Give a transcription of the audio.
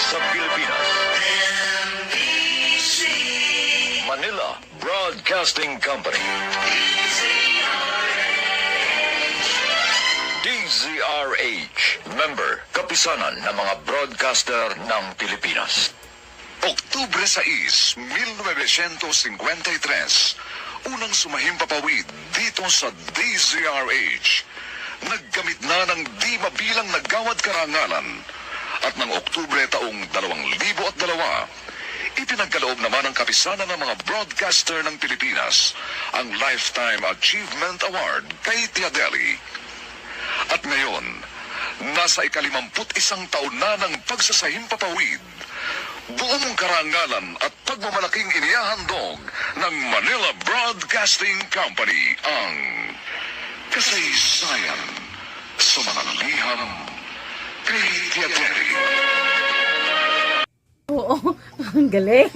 sa Pilipinas. NBC. Manila Broadcasting Company. DZRH, member, kapisanan ng mga broadcaster ng Pilipinas. Oktubre 6, 1953, unang sumahim papawid dito sa DZRH. Naggamit na ng di mabilang nagawad karangalan at ng Oktubre taong 2002, ipinagkaloob naman ng kapisanan ng mga broadcaster ng Pilipinas ang Lifetime Achievement Award kay Tiadeli. At ngayon, nasa ikalimamput isang taon na ng pagsasahimpapawid, buong karangalan at pagmamalaking inihahandog ng Manila Broadcasting Company ang kasaysayan sa mga liham. Oo, ang galing.